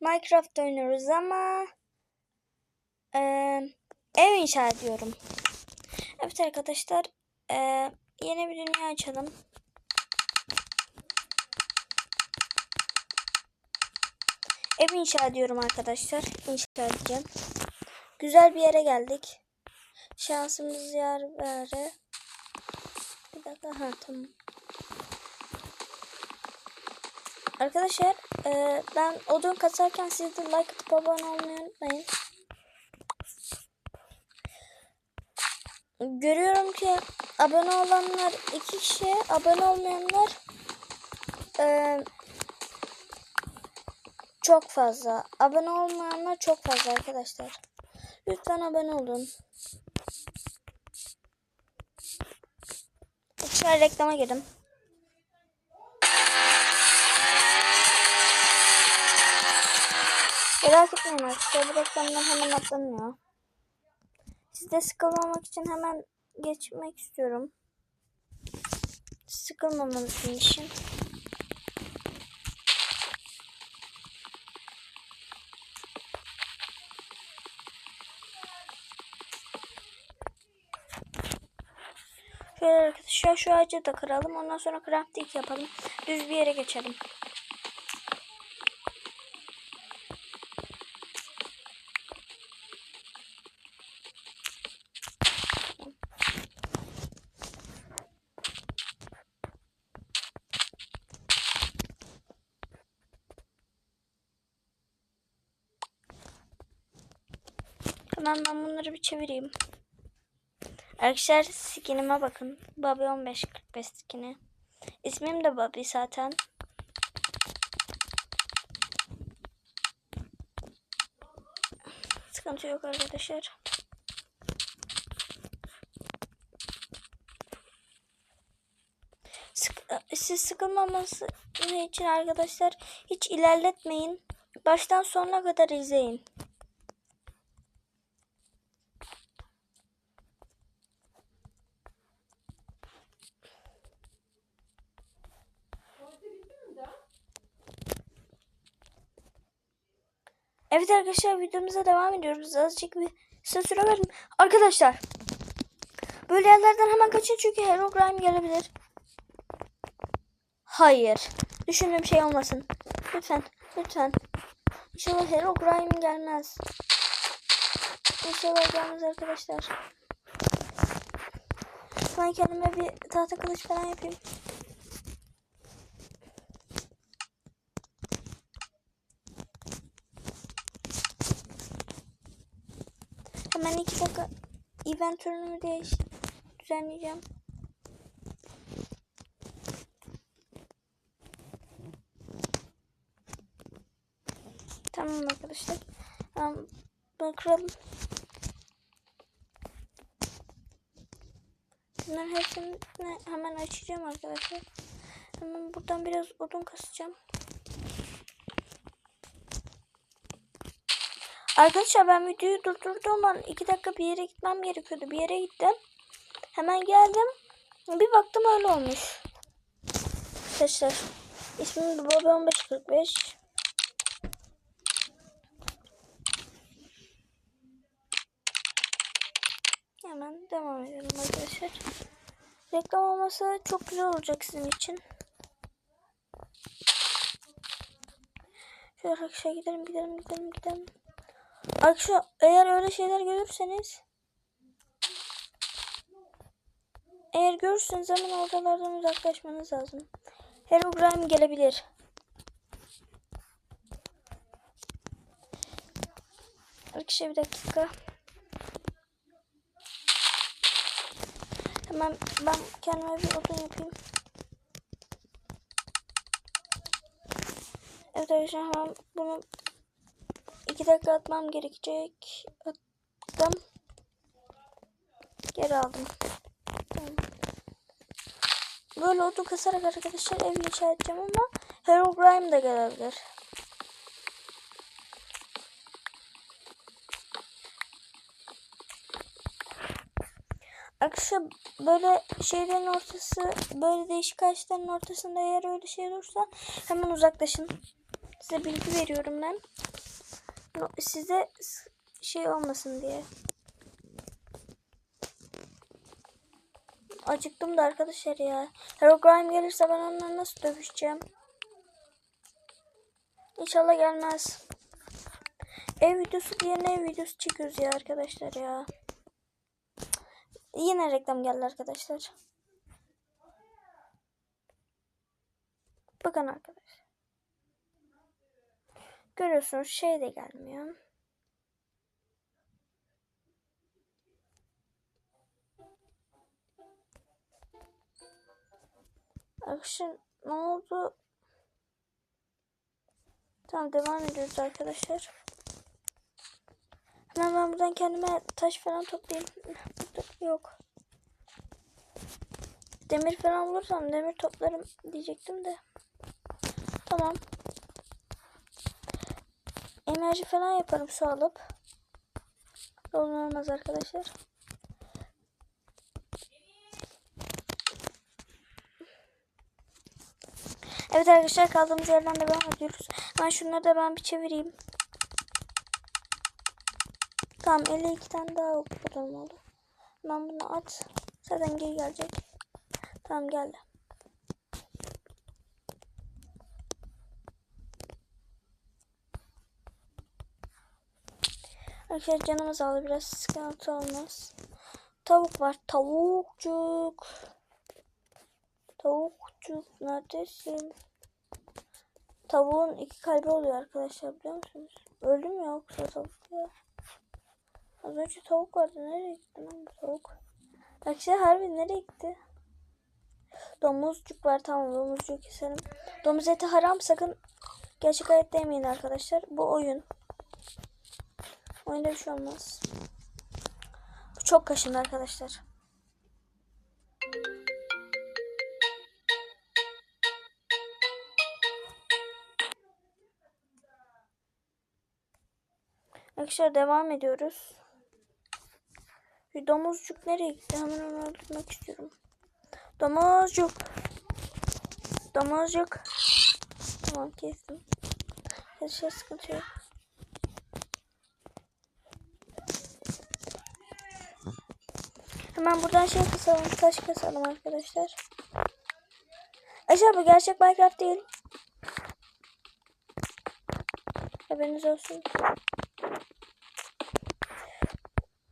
Minecraft oynuyoruz ama e, ev inşa ediyorum. Evet arkadaşlar e, yeni bir dünya açalım. Ev inşa ediyorum arkadaşlar. İnşa edeceğim. Güzel bir yere geldik. Şansımız yar vere. Bir dakika. Ha tamam. Arkadaşlar e, ben odun kasarken siz de like atıp abone olmayı unutmayın. Görüyorum ki abone olanlar iki kişi, abone olmayanlar e, çok fazla. Abone olmayanlar çok fazla arkadaşlar. Lütfen abone olun. Şöyle reklama girdim. Merak etmeyin arkadaşlar. Bu reklamlar hemen atlanıyor. Siz de sıkılmamak için hemen geçmek istiyorum. Sıkılmamanız için. Şöyle arkadaşlar şu ağacı da kıralım. Ondan sonra crafting yapalım. Düz bir yere geçelim. Hemen ben bunları bir çevireyim. Arkadaşlar skinime bakın. Bobby 1545 skini. İsmim de Bobby zaten. Sıkıntı yok arkadaşlar. Sık siz sıkılmaması için arkadaşlar hiç ilerletmeyin. Baştan sonuna kadar izleyin. Evet arkadaşlar videomuza devam ediyoruz. Azıcık bir süre verdim. Arkadaşlar böyle yerlerden hemen kaçın çünkü Herobrine gelebilir. Hayır. Düşündüğüm şey olmasın. Lütfen. Lütfen. İnşallah Herobrine gelmez. İnşallah gelmez arkadaşlar. Ben kendime bir tahta kılıç falan yapayım. Hemen iki dakika event turnumu değiş düzenleyeceğim. Tamam arkadaşlar. Tamam. Bunu kıralım. Bunların hepsini hemen açacağım arkadaşlar. Hemen buradan biraz odun kasacağım. Arkadaşlar ben videoyu durdurduğum an 2 dakika bir yere gitmem gerekiyordu. Bir yere gittim. Hemen geldim. Bir baktım öyle olmuş. Arkadaşlar ismim Bobby 1545. Hemen devam edelim arkadaşlar. Reklam olmasa çok güzel olacak sizin için. Şöyle arkadaşlar gidelim gidelim gidelim gidelim. Arkadaşlar eğer öyle şeyler görürseniz eğer görürseniz hemen ortalardan uzaklaşmanız lazım. Herobrine gelebilir. Arkadaşlar bir dakika. Hemen ben kendime bir odun yapayım. Evet arkadaşlar hemen bunu iki dakika atmam gerekecek. Attım. Geri aldım. Böyle odun kasarak arkadaşlar ev inşa edeceğim ama Herobrine de gelebilir. Arkadaşlar böyle şeylerin ortası böyle değişik ağaçların ortasında eğer öyle şey olursa hemen uzaklaşın. Size bilgi veriyorum ben. Size şey olmasın diye. Acıktım da arkadaşlar ya. Herobrine gelirse ben onunla nasıl dövüşeceğim? İnşallah gelmez. Ev videosu diye ne ev videosu çekiyoruz ya arkadaşlar ya. Yine reklam geldi arkadaşlar. Bakın arkadaşlar. Görüyorsunuz şey de gelmiyor. Arkadaşlar ne oldu? Tamam devam ediyoruz arkadaşlar. Hemen ben buradan kendime taş falan toplayayım. Yok. Demir falan bulursam demir toplarım diyecektim de. Tamam. Enerji falan yaparım su alıp. Sorun olmaz arkadaşlar. Evet arkadaşlar kaldığımız yerden devam ediyoruz. Ben şunları da ben bir çevireyim. Tamam 52 tane daha okudum oldu. Ben bunu at. Zaten geri gelecek. Tamam geldi. Arkadaşlar canımız aldı biraz sıkıntı olmaz. Tavuk var. Tavukcuk. Tavukcuk neredesin? Tavuğun iki kalbi oluyor arkadaşlar biliyor musunuz? Öldü mü yoksa tavuk ya? Az önce tavuk vardı. Nereye gitti lan bu tavuk? Arkadaşlar harbi nereye gitti? Domuzcuk var tamam domuzcuğu keselim. Domuz eti haram sakın gerçek hayatta yemeyin arkadaşlar. Bu oyun. Oyunda bir şey olmaz. Bu çok kaşındı arkadaşlar. Arkadaşlar devam ediyoruz. Bir domuzcuk nereye gitti? Hemen onu öldürmek istiyorum. Domuzcuk. Domuzcuk. Tamam kestim. Her şey sıkıntı yok. Hemen buradan şey kasalım. Taş kasalım arkadaşlar. Arkadaşlar bu gerçek Minecraft değil. Haberiniz olsun.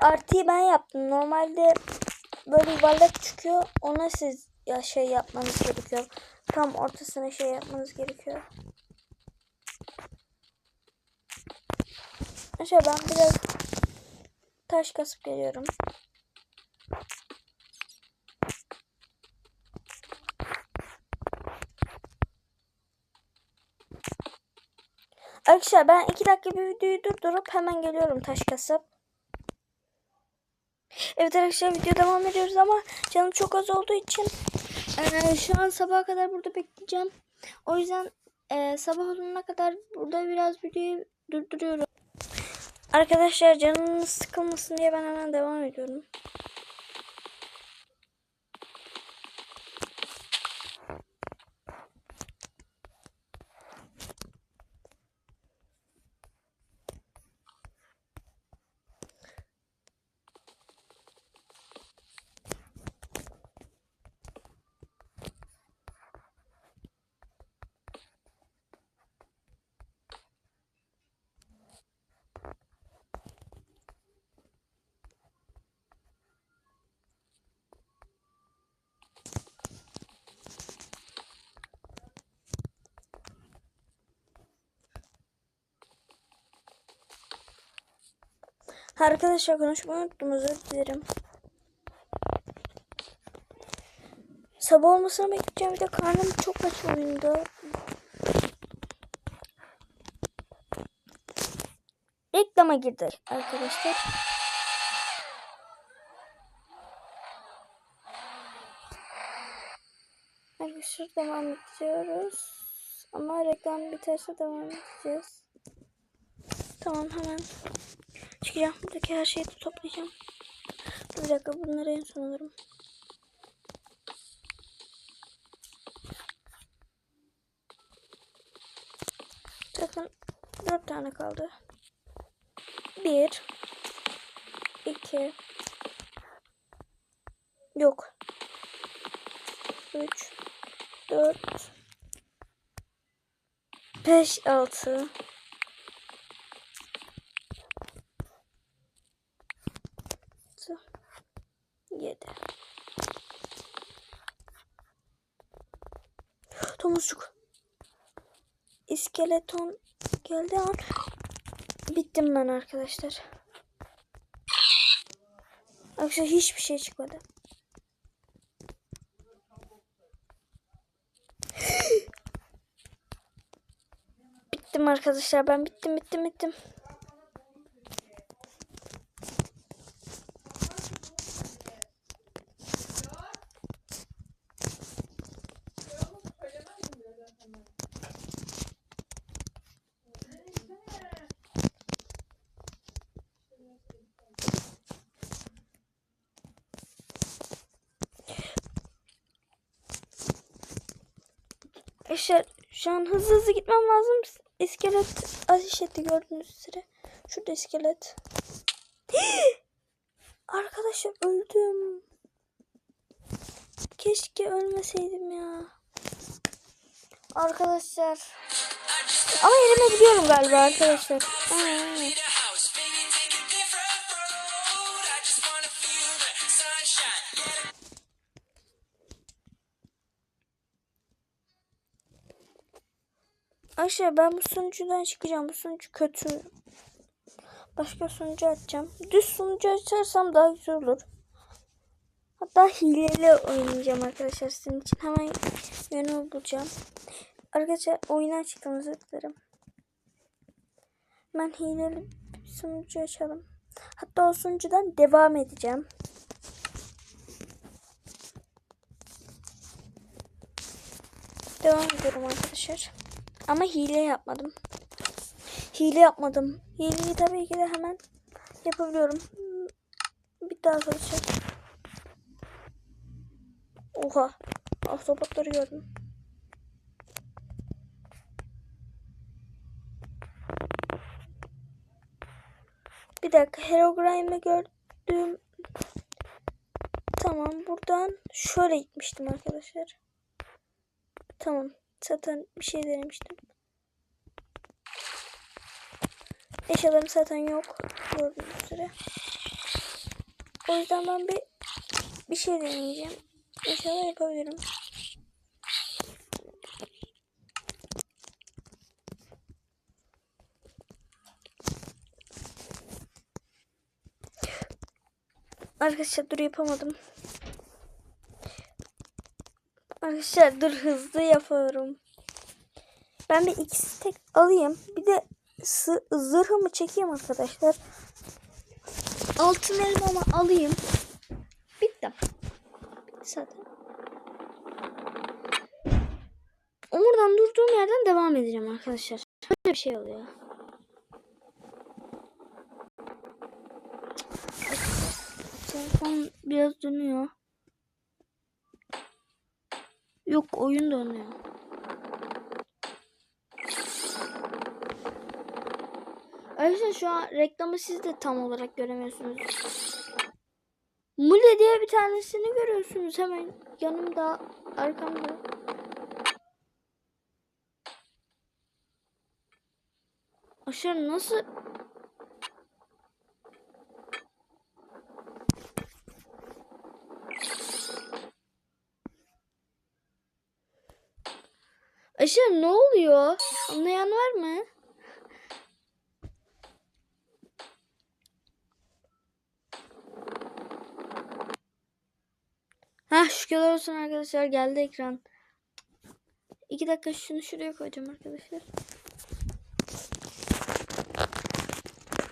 Artıyı ben yaptım. Normalde böyle yuvarlak çıkıyor. Ona siz ya şey yapmanız gerekiyor. Tam ortasına şey yapmanız gerekiyor. Arkadaşlar ben biraz taş kasıp geliyorum. Arkadaşlar ben iki dakika bir videoyu durdurup hemen geliyorum taş kasıp. Evet arkadaşlar video devam ediyoruz ama canım çok az olduğu için e, şu an sabaha kadar burada bekleyeceğim. O yüzden e, sabah olana kadar burada biraz videoyu durduruyorum. Arkadaşlar canınız sıkılmasın diye ben hemen devam ediyorum. Arkadaşlar konuşmayı unuttum özür dilerim. Sabah olmasını bekleyeceğim bir de karnım çok aç oyunda. Reklama girdik arkadaşlar. Arkadaşlar devam ediyoruz. Ama reklam biterse devam edeceğiz. Tamam hemen çıkacağım. Buradaki her şeyi toplayacağım. Bir dakika bunları en son alırım. Bakın dört tane kaldı. Bir. iki, Yok. Üç. Dört. Beş, altı, Yedi. Domuzcuk. İskeleton geldi an. Bittim ben arkadaşlar. Arkadaşlar hiçbir şey çıkmadı. bittim arkadaşlar. Ben bittim bittim bittim. Arkadaşlar şu an hızlı hızlı gitmem lazım. İskelet ateş etti gördüğünüz üzere. Şurada iskelet. Arkadaşlar öldüm. Keşke ölmeseydim ya. Arkadaşlar. Ama yerime gidiyorum galiba arkadaşlar. Aa. Ayşe ben bu sunucudan çıkacağım. Bu sunucu kötü. Başka sunucu açacağım. Düz sunucu açarsam daha güzel olur. Hatta hileli oynayacağım arkadaşlar sizin için. Hemen yönü bulacağım. Arkadaşlar oyuna çıktım özür dilerim. Ben hileli bir sunucu açalım. Hatta o sunucudan devam edeceğim. Devam ediyorum arkadaşlar. Ama hile yapmadım. Hile yapmadım. Hileyi tabii ki de hemen yapabiliyorum. Bir daha arkadaşlar. Oha. Ahtapotları gördüm. Bir dakika. Herobrine'i gördüm. Tamam. Buradan şöyle gitmiştim arkadaşlar. Tamam. Zaten bir şey denemiştim. Eşyalarım zaten yok. Gördüğünüz üzere. O yüzden ben bir bir şey deneyeceğim. İnşallah yapabilirim. Arkadaşlar dur yapamadım. Arkadaşlar dur hızlı yapıyorum. Ben bir ikisi tek alayım. Bir de zırhımı çekeyim arkadaşlar. Altın elmamı alayım. Bitti. Bitti zaten. Oradan durduğum yerden devam edeceğim arkadaşlar. Böyle bir şey oluyor. Telefon biraz dönüyor. Yok oyun dönüyor. Arkadaşlar şu an reklamı siz de tam olarak göremiyorsunuz. Mule diye bir tanesini görüyorsunuz hemen yanımda arkamda. Aşağı nasıl Aşağı ne oluyor? Anlayan var mı? Ha şükürler olsun arkadaşlar geldi ekran. İki dakika şunu şuraya koyacağım arkadaşlar.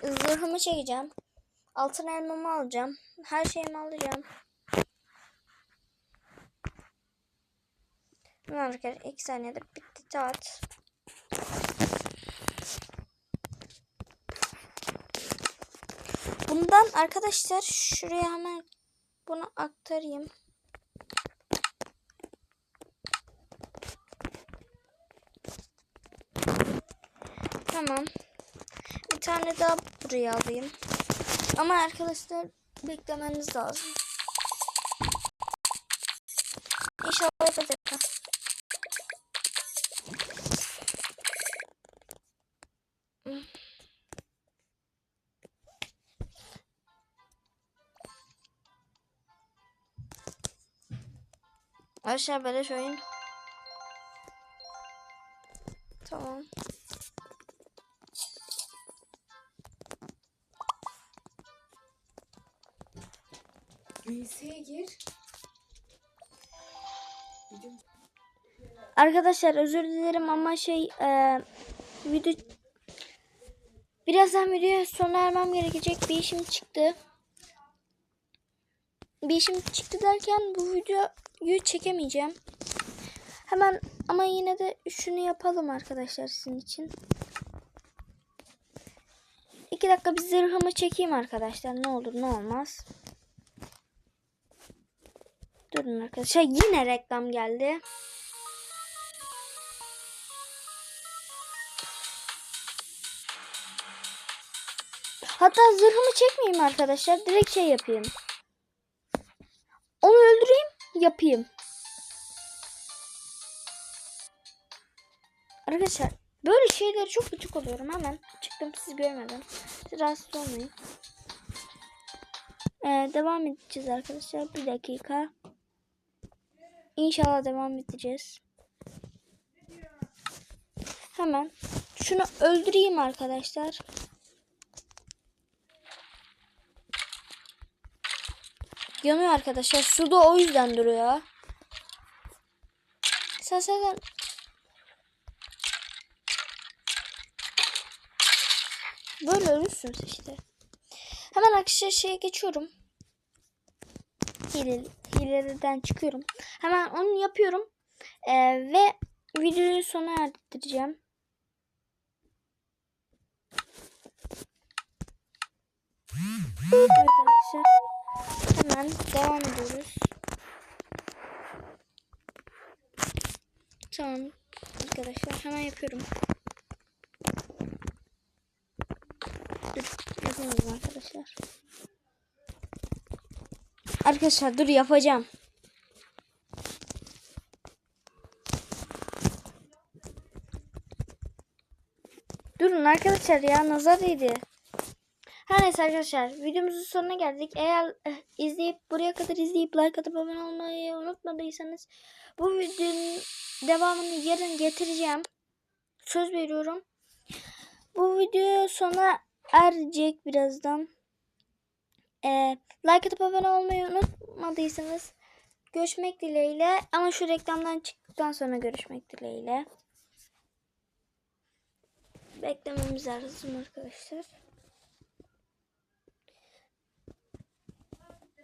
Zırhımı çekeceğim. Altın elmamı alacağım. Her şeyimi alacağım. Arkadaşlar iki saniyede bitti saat. Bundan arkadaşlar şuraya hemen bunu aktarayım. Tamam. bir tane daha buraya alayım. Ama arkadaşlar beklemeniz lazım. Aşağı beleş oyun. Tamam. VS'ye gir. Video Arkadaşlar özür dilerim ama şey e, video birazdan videoya sona ermem gerekecek bir işim çıktı. Bir işim çıktı derken bu videoyu çekemeyeceğim. Hemen ama yine de şunu yapalım arkadaşlar sizin için. İki dakika bir zırhımı çekeyim arkadaşlar. Ne olur ne olmaz. Durun arkadaşlar. Yine reklam geldi. Hatta zırhımı çekmeyeyim arkadaşlar. Direkt şey yapayım. Yapayım. Arkadaşlar böyle şeyleri çok gıcık oluyorum. Hemen çıktım siz görmeden. Siz rahatsız olmayın. Ee, devam edeceğiz arkadaşlar. Bir dakika. İnşallah devam edeceğiz. Hemen şunu öldüreyim arkadaşlar. Yanıyor arkadaşlar. Suda o yüzden duruyor. Sen sen Böyle ölürsünüz işte. Hemen arkadaşlar şeye geçiyorum. Hile, hileden çıkıyorum. Hemen onu yapıyorum. Ee, ve videoyu sona erdireceğim. Evet arkadaşlar. Hemen devam ediyoruz. Tamam arkadaşlar hemen yapıyorum. Dur yapamadım arkadaşlar. Arkadaşlar dur yapacağım. Durun arkadaşlar ya nazar değdi. Neyse arkadaşlar videomuzun sonuna geldik. Eğer eh, izleyip buraya kadar izleyip like atıp abone olmayı unutmadıysanız bu videonun devamını yarın getireceğim. Söz veriyorum. Bu video sona erecek birazdan. Ee, like atıp abone olmayı unutmadıysanız görüşmek dileğiyle. Ama şu reklamdan çıktıktan sonra görüşmek dileğiyle. Beklememiz lazım arkadaşlar.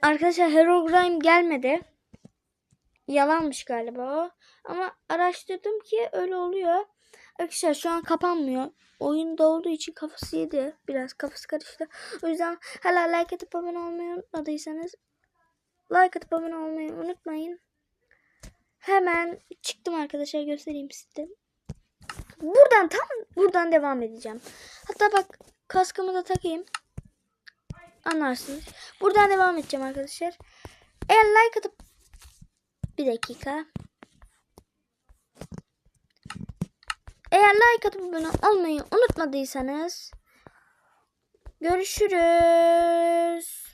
Arkadaşlar Herobrine gelmedi. Yalanmış galiba o. Ama araştırdım ki öyle oluyor. Arkadaşlar şu an kapanmıyor. Oyunda olduğu için kafası yedi. Biraz kafası karıştı. O yüzden hala like atıp abone olmayı unutmadıysanız like atıp abone olmayı unutmayın. Hemen çıktım arkadaşlar göstereyim size. Buradan tam buradan devam edeceğim. Hatta bak kaskımı da takayım. Anlarsınız. Buradan devam edeceğim arkadaşlar. Eğer like atıp bir dakika. Eğer like atıp abone olmayı unutmadıysanız görüşürüz.